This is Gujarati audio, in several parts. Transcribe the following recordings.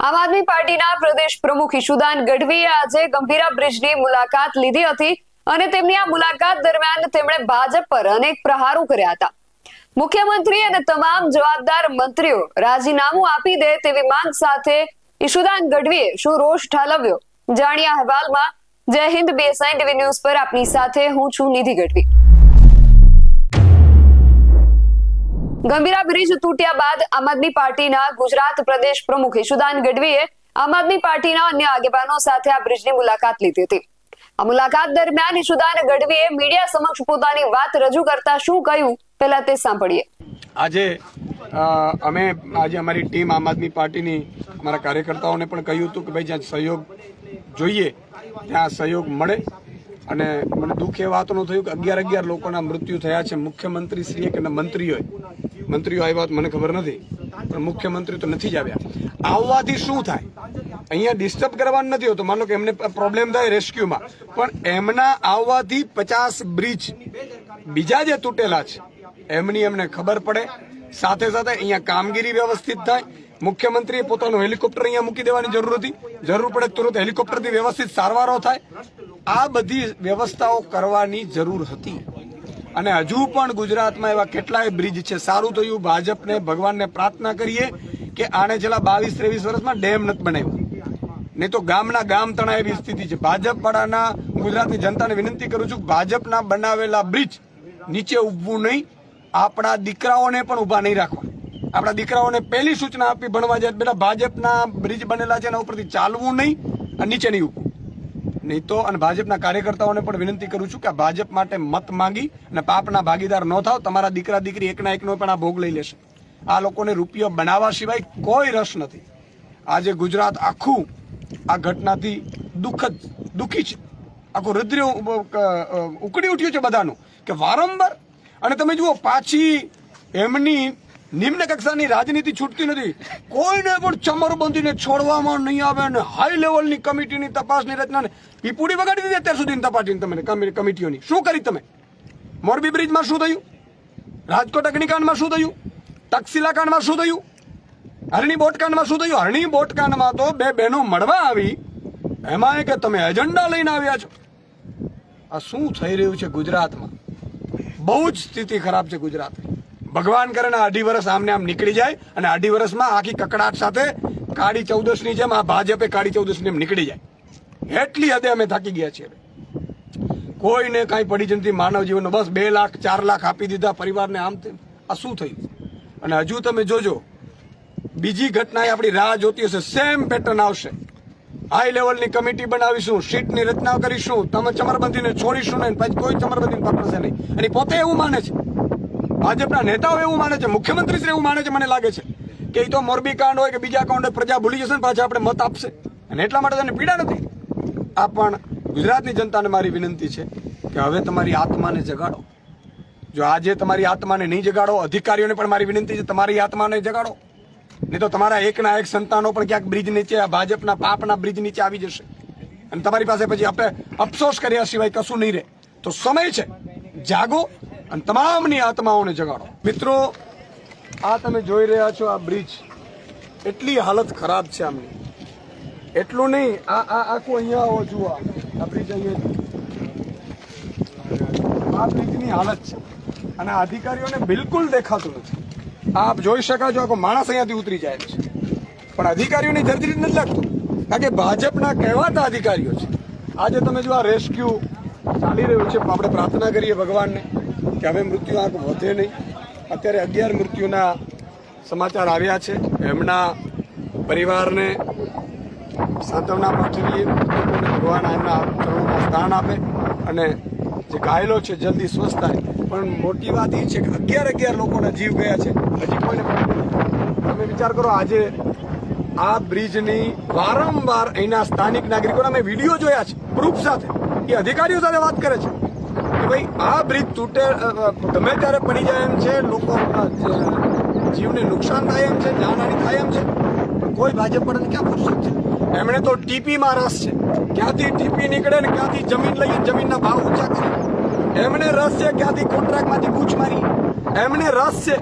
આમ આદમી પાર્ટીના પ્રદેશ પ્રમુખ ઈશુદાન ગઢવીએ આજે ગંભીરા બ્રિજની મુલાકાત લીધી હતી અને તેમની આ મુલાકાત દરમિયાન તેમણે ભાજપ પર અનેક પ્રહારો કર્યા હતા. મુખ્યમંત્રી અને તમામ જવાબદાર મંત્રીઓ રાજીનામું આપી દે તેવી માંગ સાથે ઈશુદાન ગઢવીએ શું રોષ ઠાલવ્યો? જાણ્યા અહેવાલમાં જય હિન્દ બીએસઆઈ ટીવી ન્યૂઝ પર આપની સાથે હું છું નિધિ ગઢવી. ગંભીરા બ્રિજ તૂટ્યા બાદ આમ આદમી પાર્ટીના ગુજરાત પ્રદેશ પ્રમુખ ઈશુદાન ગઢવીએ આમ આદમી પાર્ટીના અન્ય આગેવાનો સાથે આ બ્રિજની મુલાકાત લીધી હતી. આ મુલાકાત દરમિયાન ઈશુદાન ગઢવીએ મીડિયા સમક્ષ પોતાની વાત રજૂ કરતા શું કહ્યું પહેલા તે સાંભળીએ. આજે અમે, આજે અમારી ટીમ આમ આદમી પાર્ટીની, અમારા કાર્યકર્તાઓને પણ કહ્યું હતું કે ભાઈ, જ્યાં સહયોગ જોઈએ, ત્યાં સહયોગ મળે. અને મને દુઃખ એ વાતનું થયું કે અગિયાર અગિયાર લોકોના મૃત્યુ થયા છે. મુખ્યમંત્રી શ્રી કે મંત્રીઓએ. મંત્રીઓ આવ્યા મને ખબર નથી, પણ મુખ્યમંત્રી તો નથી જ આવ્યા. આવવાથી શું થાય? અહીંયા ડિસ્ટર્બ કરવાનું નથી હોતું. માનો કે એમને પ્રોબ્લેમ થાય રેસ્ક્યુમાં પણ એમના આવવાથી પચાસ બ્રિજ બીજા જે તૂટેલા છે, એમની એમને ખબર પડે. સાથે સાથે અહીંયા કામગીરી વ્યવસ્થિત થાય. મુખ્યમંત્રીએ પોતાનું હેલિકોપ્ટર અહીંયા મૂકી દેવાની જરૂર હતી. જરૂર પડે તુરંત હેલિકોપ્ટરથી વ્યવસ્થિત સારવારો થાય. આ બધી વ્યવસ્થાઓ કરવાની જરૂર હતી. અને હજુ પણ ગુજરાતમાં એવા કેટલાય બ્રિજ છે. સારું થયું ભાજપને, ભગવાનને પ્રાર્થના કરીએ કે આને છેલ્લા બાવીસ, ત્રેવીસ વર્ષમાં ડેમ નથી બનાવ્યો. નહીં તો ગામના ગામ તણા એવી સ્થિતિ છે. ભાજપ વાળાના ગુજરાતની જનતાને વિનંતી કરું છું, ભાજપના બનાવેલા બ્રિજ નીચે ઉભવું નહીં. આપણા દીકરાઓને પણ ઊભા નહીં રાખવા. આપણા દીકરાઓને પહેલી સૂચના આપી ભણવા જાય બેટા ભાજપના બ્રિજ બનેલા છે એના ઉપરથી ચાલવું નહીં અને નીચે નહીં ઉભવું નહીં તો અને ભાજપના કાર્યકર્તાઓને પણ વિનંતી કરું છું કે ભાજપ માટે મત માંગી અને પાપના ભાગીદાર ન થાવ, તમારા દીકરા દીકરી એકના એકનો પણ આ ભોગ લઈ લેશે. આ લોકોને રૂપિયો બનાવવા સિવાય કોઈ રસ નથી. આજે ગુજરાત આખું આ ઘટનાથી દુઃખદ, દુઃખી છે. આખું રુદ્ર ઉકળી ઉઠ્યું છે બધાનું કે વારંવાર. અને તમે જુઓ, પાછી એમની નિમ્ન કક્ષાની રાજનીતિ છૂટતી નથી. કોઈને પણ ચમરબંધીને છોડવામાં નહીં આવે અને હાઈ લેવલની કમિટીની તપાસની રચના પીપુડી વગાડી દીધી અત્યાર સુધીની તપાસની તમે કમિટીઓની. શું કરી તમે? મોરબી બ્રિજમાં શું થયું? રાજકોટ અગ્નિકાંડમાં શું થયું? તક્ષશિલા કાંડમાં શું થયું? હરણી બોટકાંડમાં શું થયું? હરણી બોટકાંડમાં તો બે બહેનો મળવા આવી. એમાં કે તમે એજન્ડા લઈને આવ્યા છો. આ શું થઈ રહ્યું છે ગુજરાતમાં? બહુ જ સ્થિતિ ખરાબ છે ગુજરાતની. ભગવાન કરે ને અઢી વર્ષ આમને આમ નીકળી જાય અને અઢી વર્ષમાં આખી કકડાટ સાથે કાળી ચૌદસની જેમ આ ભાજપે કાળી ચૌદસની જેમ નીકળી જાય. એટલી હદે અમે થાકી ગયા છીએ. કોઈને કાંઈ પડી જ નથી માનવ જીવનનો બસ બે લાખ, ચાર લાખ આપી દીધા, પરિવારને આમ તેમ. આ શું થયું? અને હજુ તમે જોજો, બીજી ઘટના આપણી રાહ જોતી હશે સેમ પેટર્ન આવશે. હાઈ લેવલની કમિટી બનાવીશું, સીટની રચના કરીશું, તમે ચમરબંધીને છોડીશું નહીં, પછી કોઈ ચમરબંધીને પકડશે નહીં. અને પોતે એવું માને છે ભાજપના નેતાઓ એવું માને છે મુખ્યમંત્રી શ્રી એવું માને છે, મને લાગે છે. કે એ તો મોરબી કાંડ હોય કે બીજા કાંડ હોય, પ્રજા ભૂલી જશે ને, પાછા આપણે મત આપશે. અને એટલા માટે તેને પીડા નથી. આ પણ ગુજરાતની જનતાને મારી વિનંતી છે કે હવે તમારી આત્માને જગાડો. જો આજે તમારી આત્માને નહીં જગાડો, અધિકારીઓને પણ મારી વિનંતી છે, તમારી આત્માને જગાડો. નહીં તો તમારા એકના એક સંતાનો પણ ક્યાંક બ્રિજ નીચે ભાજપના પાપના બ્રિજ નીચે આવી જશે. અને તમારી પાસે પછી આપણે અફસોસ કર્યા સિવાય કશું નહીં રહે. તો સમય છે. જાગો. અને તમામની આત્માઓને જગાડો. મિત્રો, આ તમે જોઈ રહ્યા છો આ બ્રિજ. એટલી હાલત ખરાબ છે આમની. એટલું નહીં, આ આ આખું અહીંયા આવો, જુઓ આ. બ્રિજ અહીંયા. આ બ્રિજની હાલત છે. અને અધિકારીઓને બિલકુલ દેખાતું નથી. આપ જોઈ શકો છો આખો માણસ અહીંયાથી ઉતરી જાય છે. પણ અધિકારીઓની જર્જરી નથી લાગતું. કારણ કે ભાજપના કહેવાતા અધિકારીઓ છે. આજે તમે જો આ રેસ્ક્યુ ચાલી રહ્યું છે આપણે પ્રાર્થના કરીએ ભગવાનને. કે હવે મૃત્યુ આંક વધે નહીં. અત્યારે અગિયાર મૃત્યુના સમાચાર આવ્યા છે. એમના પરિવારને સાંત્વના પાઠવીએ. ભગવાન એમના ચરણોમાં સ્થાન આપે અને જે ઘાયલો છે, જલ્દી સ્વસ્થ થાય. પણ મોટી વાત એ છે કે અગિયાર અગિયાર લોકોના જીવ ગયા છે. હજી કોઈને તમે વિચાર કરો, આજે આ બ્રિજની વારંવાર અહીંના સ્થાનિક નાગરિકોના મેં વીડિયો જોયા છે, પ્રૂફ સાથે. એ અધિકારીઓ સાથે વાત કરે છે. કે ભાઈ, આ બ્રિજ તૂટે ગમે ત્યારે પડી જાય એમ છે, લોકો જીવને નુકસાન થાય એમ છે જાનહાની થાય એમ છે કોઈ ભાજપ પર ક્યાં ફુરસત છે? એમણે તો ટીપીમાં રસ છે. ક્યાંથી ટીપી નીકળે ને ક્યાંથી જમીન લઈએ જમીનના ભાવ ઊંચા કરે એમને રસ છે ક્યાંથી કોન્ટ્રાક્ટમાંથી કૂચ મારી એમને રસ છે.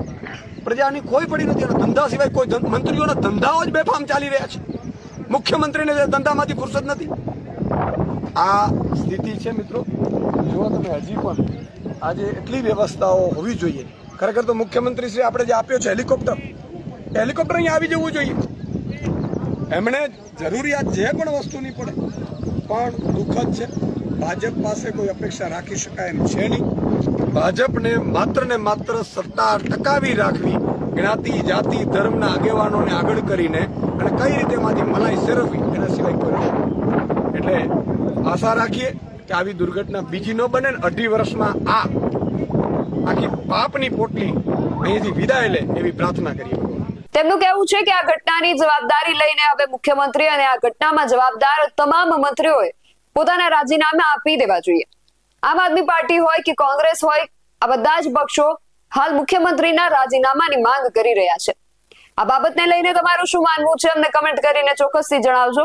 પ્રજાની કોઈ પડી નથી અને ધંધા સિવાય કોઈ મંત્રીઓના ધંધાઓ જ બેફામ ચાલી રહ્યા છે. મુખ્યમંત્રીને ધંધામાંથી ફુરસદ નથી. આ સ્થિતિ છે મિત્રો જુઓ તમે હજી પણ આજે એટલી વ્યવસ્થાઓ હોવી જોઈએ. ખરેખર તો મુખ્યમંત્રી શ્રી આપણે જે આપ્યો છે હેલિકોપ્ટર હેલિકોપ્ટર અહીંયા આવી જવું જોઈએ. એમણે જરૂરિયાત જે પણ વસ્તુની પડે, પણ દુઃખદ છે. ભાજપ પાસે કોઈ અપેક્ષા રાખી શકાય એમ છે નહીં. ભાજપને માત્ર ને માત્ર સત્તા ટકાવી રાખવી, જ્ઞાતિ, જાતિ, ધર્મના આગેવાનોને આગળ કરીને અને કઈ રીતે એમાંથી મલાઈ સેરવવી, એના સિવાય કોઈ એટલે આશા રાખીએ કે આવી દુર્ઘટના બીજી ન બને ને અઢી વર્ષમાં આ આખી પાપની પોટલી અહીંથી વિદાય લે એવી પ્રાર્થના કરીએ તેમનું કહેવું છે કે આ ઘટનાની જવાબદારી લઈને હવે મુખ્યમંત્રી અને આ ઘટનામાં જવાબદાર તમામ મંત્રીઓએ પોતાના રાજીનામા આપી દેવા જોઈએ. આમ આદમી પાર્ટી હોય કે કોંગ્રેસ હોય, આ બધા જ પક્ષો હાલ મુખ્યમંત્રીના રાજીનામાની માંગ કરી રહ્યા છે. આ બાબતને લઈને તમારું શું માનવું છે? અમને કમેન્ટ કરીને ચોક્કસથી જણાવજો.